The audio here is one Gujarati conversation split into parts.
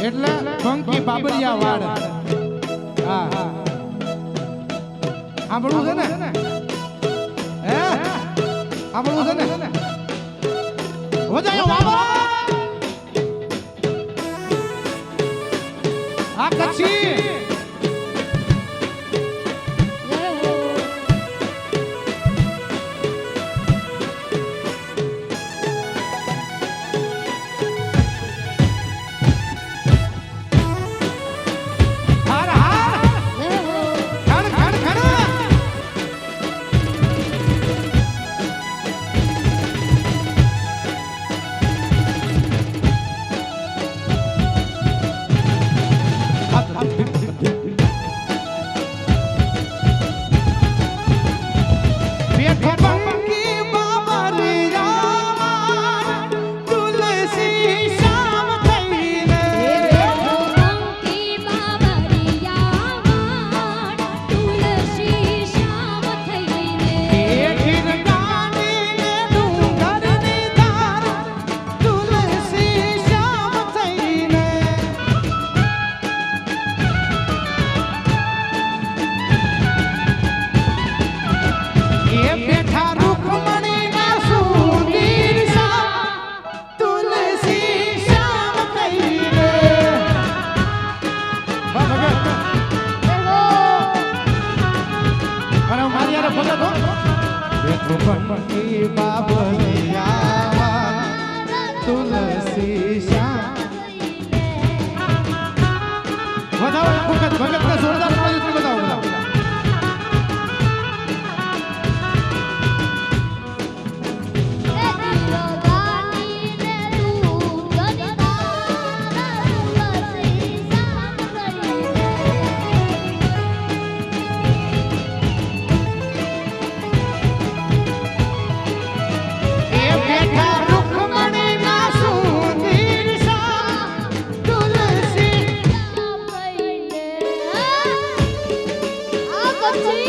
એટલે ફંકી બાબરિયા વાડ હા. સાંભળવું છે ને? હે? સાંભળવું છે ને? વજાયો બાબા! Maganda あつ。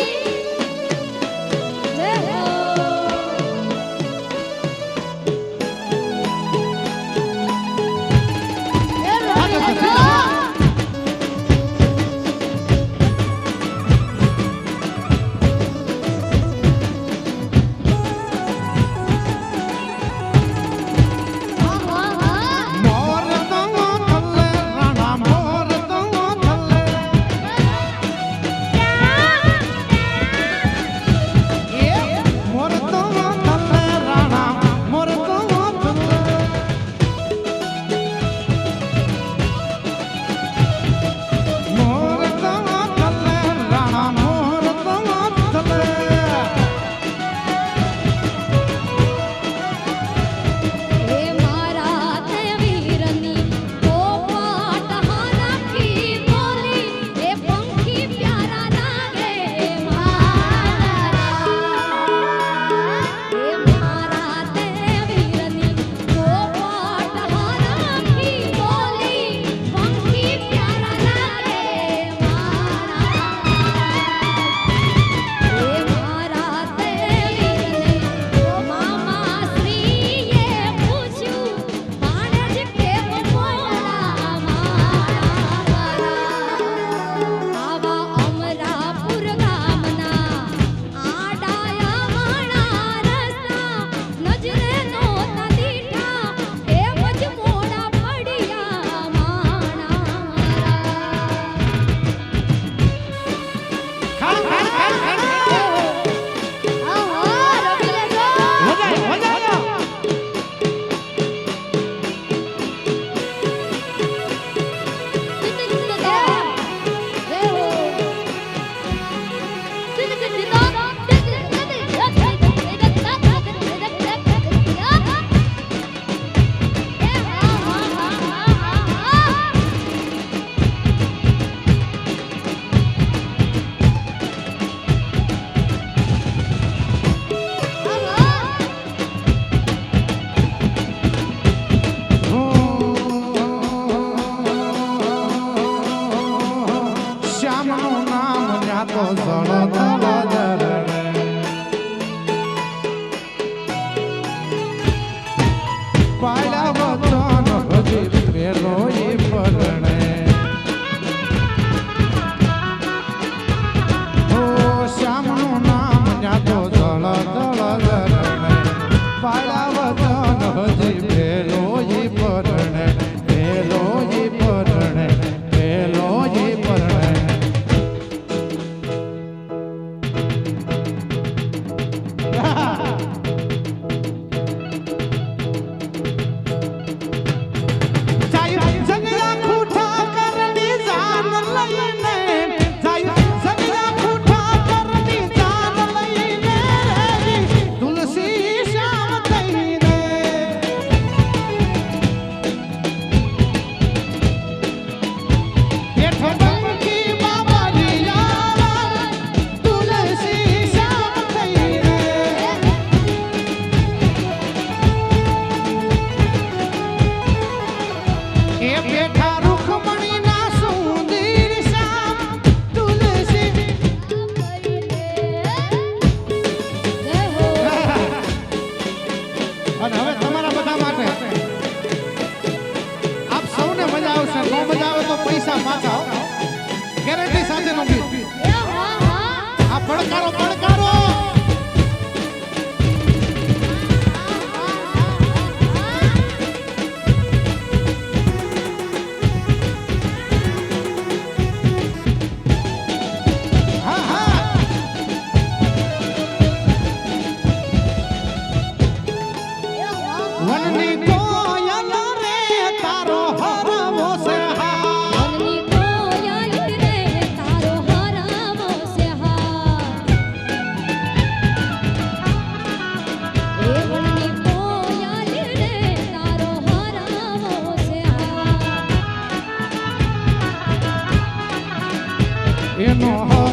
in my heart.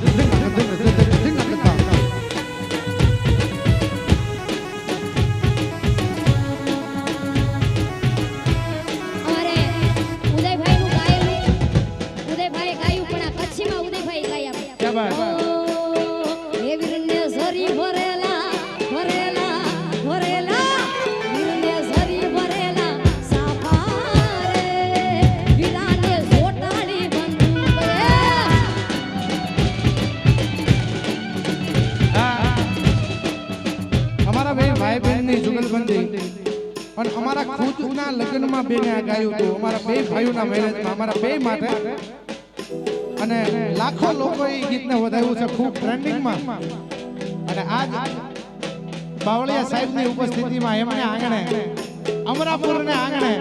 You. બંનેની જુગલબંધી અને અમારા ખુદના લગ્નમાં બેને આ ગાયું હતું. અમારા બે ભાઈઓના મેરેજમાં, અમારા બે માટે. અને લાખો લોકો એ ગીતને વધાવ્યું છે ખૂબ ટ્રેન્ડિંગમાં. અને આજ બાવળિયા સાહેબની ઉપસ્થિતિમાં એમને આંગણે, અમરાપુરને આંગણે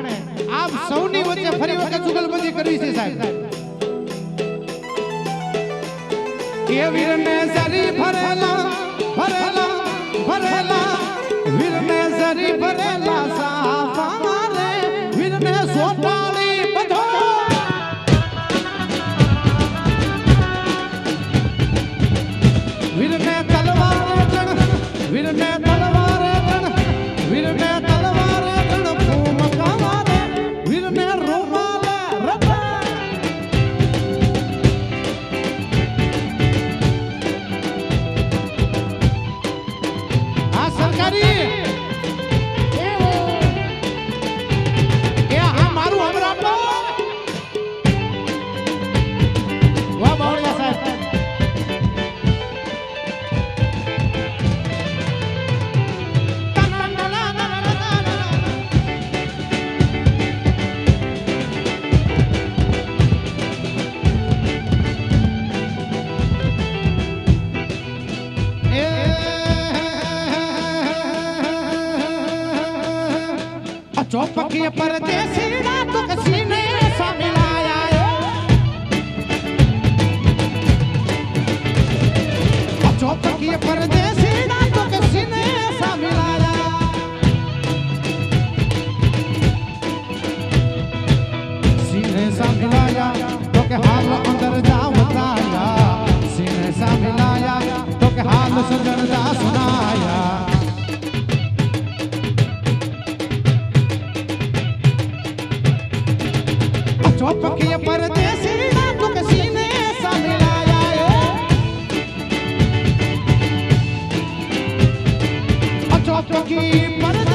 આપ સૌની વચ્ચે ફરી વખત જુગલબંધી કરવી છે સાહેબ. એ વીરને સારી ભરેલા ભરેલા ભરેલા ફકીર પરદેસી ના તો કે સિને સામિલાયા સિને સામિલાયા તો કે હાલ की पर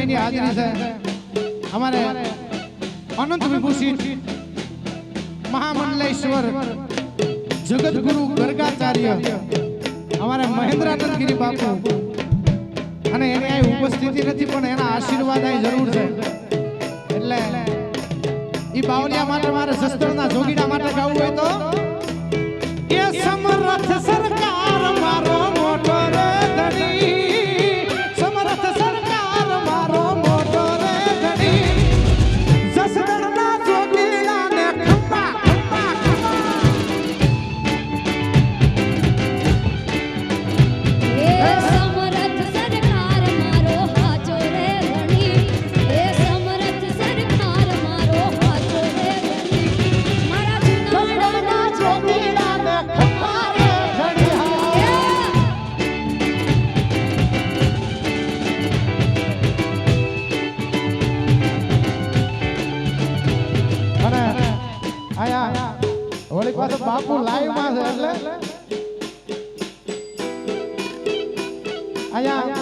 કુલદીપભાઈની હાજરી છે. અમારે અનંત વિભૂષિત મહામંડલેશ્વર જગતગુરુ ગર્ગાચાર્ય, અમારે મહેન્દ્રાનંદ ગિરી બાપુ. અને એની અહીં ઉપસ્થિતિ નથી, પણ એના આશીર્વાદ અહીં જરૂર છે. એટલે એ બાવલિયા માટે મારે શસ્ત્રના જોગીડા માટે ગાવું હોય તો એ સરકાર પાછો બાપુ લાઈવમાં છે એટલે. આયા